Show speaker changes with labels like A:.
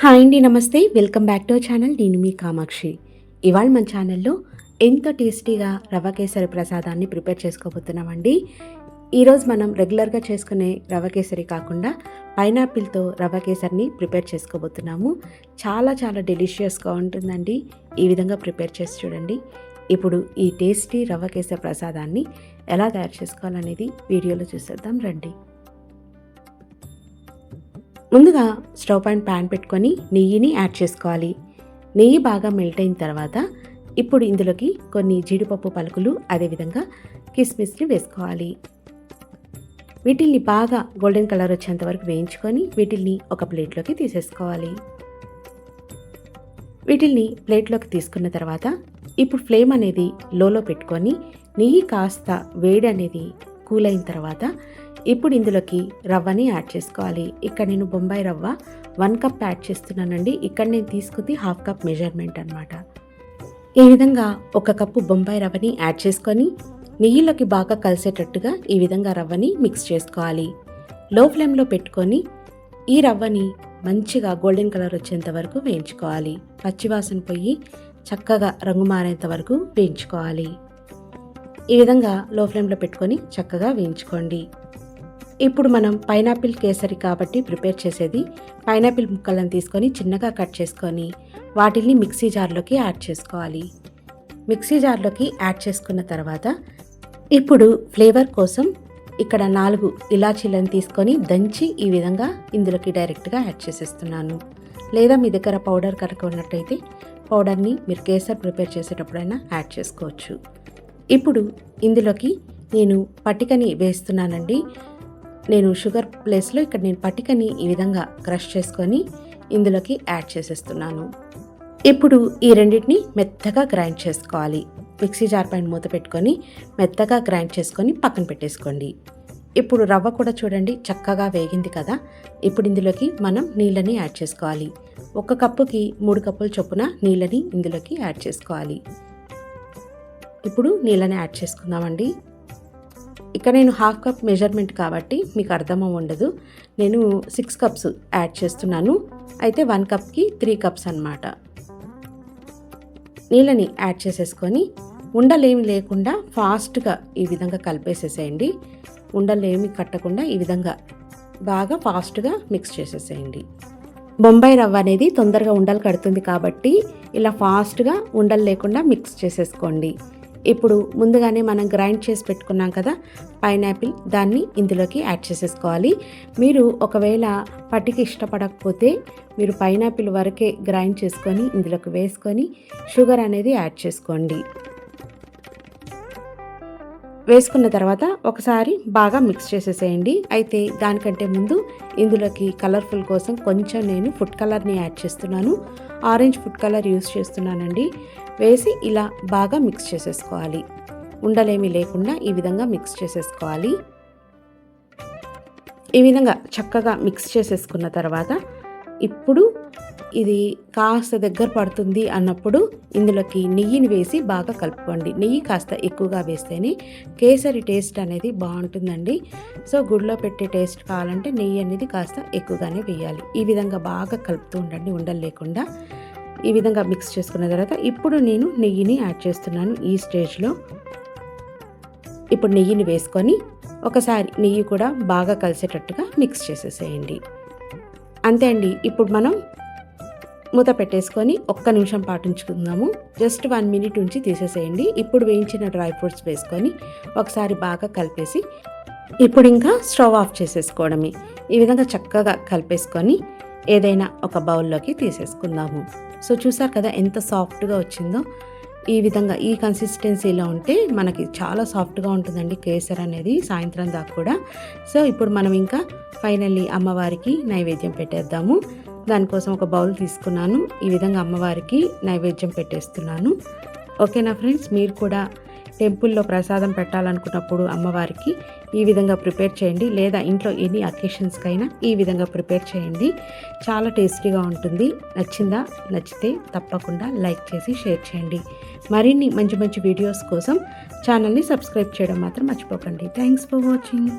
A: Hi అండి namaste. Welcome back to channel. నేను మీ కామాక్షి. ఇవాళ మన ఛానల్లో ఎంతో టేస్టీగా రవ్వ కేసరి ప్రసాదాన్ని ప్రిపేర్ చేసుకోబోతున్నామండి. ఈరోజు మనం రెగ్యులర్గా చేసుకునే రవ్వ కేసరి కాకుండా పైనాపిల్తో రవ్వ కేసరిని ప్రిపేర్ చేసుకోబోతున్నాము. చాలా చాలా డెలిషియస్గా ఉంటుందండి. ఈ విధంగా ప్రిపేర్ చేసి చూడండి. ఇప్పుడు ఈ టేస్టీ రవ్వ కేసరి ప్రసాదాన్ని ఎలా తయారు చేసుకోవాలనేది వీడియోలో చూసేద్దాం. రండి. ముందుగా స్టవ్ పైన ప్యాన్ పెట్టుకొని నెయ్యిని యాడ్ చేసుకోవాలి. నెయ్యి బాగా మెల్ట్ అయిన తర్వాత ఇప్పుడు ఇందులోకి కొన్ని జీడిపప్పు పలుకులు అదేవిధంగా కిస్మిస్ని వేసుకోవాలి. వీటిల్ని బాగా గోల్డెన్ కలర్ వచ్చేంత వరకు వేయించుకొని వీటిల్ని ఒక ప్లేట్లోకి తీసేసుకోవాలి. వీటిల్ని ప్లేట్లోకి తీసుకున్న తర్వాత ఇప్పుడు ఫ్లేమ్ అనేది లోలో పెట్టుకొని నెయ్యి కాస్త వేడి అనేది కూల్ అయిన తర్వాత ఇప్పుడు ఇందులోకి రవ్వని యాడ్ చేసుకోవాలి. ఇక్కడ నేను బొంబాయి రవ్వ వన్ కప్ యాడ్ చేస్తున్నానండి. ఇక్కడ నేను తీసుకుంది హాఫ్ కప్ మెజర్మెంట్ అనమాట ఈ విధంగా ఒక కప్పు బొంబాయి రవ్వని యాడ్ చేసుకొని నెయ్యిలోకి బాగా కలిసేటట్టుగా ఈ విధంగా రవ్వని మిక్స్ చేసుకోవాలి. లో ఫ్లేమ్లో పెట్టుకొని ఈ రవ్వని మంచిగా గోల్డెన్ కలర్ వచ్చేంత వరకు వేయించుకోవాలి. పచ్చివాసన పోయి చక్కగా రంగు మారేంత వరకు వేయించుకోవాలి. ఈ విధంగా లో ఫ్లేమ్లో పెట్టుకొని చక్కగా వేయించుకోండి. ఇప్పుడు మనం పైనాపిల్ కేసరి కాబట్టి ప్రిపేర్ చేసేది పైనాపిల్ ముక్కలను తీసుకొని చిన్నగా కట్ చేసుకొని వాటిని మిక్సీ జార్లోకి యాడ్ చేసుకోవాలి. మిక్సీ జార్లోకి యాడ్ చేసుకున్న తర్వాత ఇప్పుడు ఫ్లేవర్ కోసం ఇక్కడ నాలుగు ఇలాచీలను తీసుకొని దంచి ఈ విధంగా ఇందులోకి డైరెక్ట్గా యాడ్ చేసేస్తున్నాను. లేదా మీ దగ్గర పౌడర్ కనుక ఉన్నట్టయితే పౌడర్ని మీరు కేసర్ ప్రిపేర్ చేసేటప్పుడైనా యాడ్ చేసుకోవచ్చు. ఇప్పుడు ఇందులోకి నేను పట్టికని వేస్తున్నానండి. నేను షుగర్ ప్లేస్లో ఇక్కడ నేను పట్టికని ఈ విధంగా క్రష్ చేసుకొని ఇందులోకి యాడ్ చేసేస్తున్నాను. ఇప్పుడు ఈ రెండింటిని మెత్తగా గ్రైండ్ చేసుకోవాలి. మిక్సీ జార్ పైన మూత పెట్టుకొని మెత్తగా గ్రైండ్ చేసుకొని పక్కన పెట్టేసుకోండి. ఇప్పుడు రవ్వ కూడా చూడండి చక్కగా వేగింది కదా. ఇప్పుడు ఇందులోకి మనం నీళ్ళని యాడ్ చేసుకోవాలి. ఒక కప్పుకి మూడు కప్పుల చొప్పున నీళ్ళని ఇందులోకి యాడ్ చేసుకోవాలి. ఇప్పుడు నీళ్ళని యాడ్ చేసుకుందామండి. ఇక్కడ నేను హాఫ్ కప్ మెజర్మెంట్ కాబట్టి మీకు అర్థం ఉండదు. నేను సిక్స్ కప్స్ యాడ్ చేస్తున్నాను. అయితే వన్ కప్కి త్రీ కప్స్ అనమాట నీళ్ళని యాడ్ చేసేసుకొని ఉండలేమి లేకుండా ఫాస్ట్గా ఈ విధంగా కలిపేసేసేయండి. ఉండలేమి కట్టకుండా ఈ విధంగా బాగా ఫాస్ట్గా మిక్స్ చేసేసేయండి. బొంబాయి రవ్వ అనేది తొందరగా ఉండలు కడుతుంది కాబట్టి ఇలా ఫాస్ట్గా ఉండలు లేకుండా మిక్స్ చేసేసుకోండి. ఇప్పుడు ముందుగానే మనం గ్రైండ్ చేసి పెట్టుకున్నాం కదా పైనాపిల్ దాన్ని ఇందులోకి యాడ్ చేసేసుకోవాలి. మీరు ఒకవేళ పట్టికి ఇష్టపడకపోతే మీరు పైనాపిల్ వరకే గ్రైండ్ చేసుకొని ఇందులోకి వేసుకొని షుగర్ అనేది యాడ్ చేసుకోండి. వేసుకున్న తర్వాత ఒకసారి బాగా మిక్స్ చేసేసేయండి. అయితే దానికంటే ముందు ఇందులోకి కలర్ఫుల్ కోసం కొంచెం నేను ఫుడ్ కలర్ని యాడ్ చేస్తున్నాను. ఆరెంజ్ ఫుడ్ కలర్ యూస్ చేస్తున్నానండి. వేసి ఇలా బాగా మిక్స్ చేసేసుకోవాలి. ఉండలేమి లేకుండా ఈ విధంగా మిక్స్ చేసేసుకోవాలి. ఈ విధంగా చక్కగా మిక్స్ చేసేసుకున్న తర్వాత ఇప్పుడు ఇది కాస్త దగ్గర పడుతుంది అన్నప్పుడు ఇందులోకి నెయ్యిని వేసి బాగా కలుపుకోండి. నెయ్యి కాస్త ఎక్కువగా వేస్తేనే కేసరి టేస్ట్ అనేది బాగుంటుందండి. సో గుడిలో పెట్టే టేస్ట్ కావాలంటే నెయ్యి అనేది కాస్త ఎక్కువగానే వేయాలి. ఈ విధంగా బాగా కలుపుతూ ఉండండి ఉండలు లేకుండా. ఈ విధంగా మిక్స్ చేసుకున్న తర్వాత ఇప్పుడు నేను నెయ్యిని యాడ్ చేస్తున్నాను ఈ స్టేజ్లో. ఇప్పుడు నెయ్యిని వేసుకొని ఒకసారి నెయ్యి కూడా బాగా కలిసేటట్టుగా మిక్స్ చేసేసేయండి. అంతే అండి. ఇప్పుడు మనం మూత పెట్టేసుకొని ఒక్క నిమిషం పాటించుకుందాము. జస్ట్ వన్ మినిట్ ఉంచి తీసేసేయండి. ఇప్పుడు వేయించిన డ్రై ఫ్రూట్స్ వేసుకొని ఒకసారి బాగా కలిపేసి ఇప్పుడు ఇంకా స్టవ్ ఆఫ్ చేసేసుకోవడమే. ఈ విధంగా చక్కగా కలిపేసుకొని ఏదైనా ఒక బౌల్లోకి తీసేసుకుందాము. సో చూసారు కదా ఎంత సాఫ్ట్గా వచ్చిందో? ఈ విధంగా ఈ కన్సిస్టెన్సీలో ఉంటే మనకి చాలా సాఫ్ట్గా ఉంటుందండి కేసర్ అనేది సాయంత్రం దాకా కూడా. సో ఇప్పుడు మనం ఇంకా ఫైనల్లీ అమ్మవారికి నైవేద్యం పెట్టేద్దాము. దానికోసం ఒక బౌల్ తీసుకున్నాను. ఈ విధంగా అమ్మవారికి నైవేద్యం పెట్టేస్తున్నాను. ఓకేనా ఫ్రెండ్స్? మీరు కూడా టెంపుల్లో ప్రసాదం పెట్టాలనుకున్నప్పుడు అమ్మవారికి ఈ విధంగా ప్రిపేర్ చేయండి. లేదా ఇంట్లో ఎన్ని అకేషన్స్కైనా ఈ విధంగా ప్రిపేర్ చేయండి. చాలా టేస్టీగా ఉంటుంది. నచ్చిందా? నచ్చితే తప్పకుండా లైక్ చేసి షేర్ చేయండి. మరిన్ని మంచి మంచి వీడియోస్ కోసం ఛానల్ని సబ్స్క్రైబ్ చేయడం మాత్రం మర్చిపోకండి. Thanks for watching.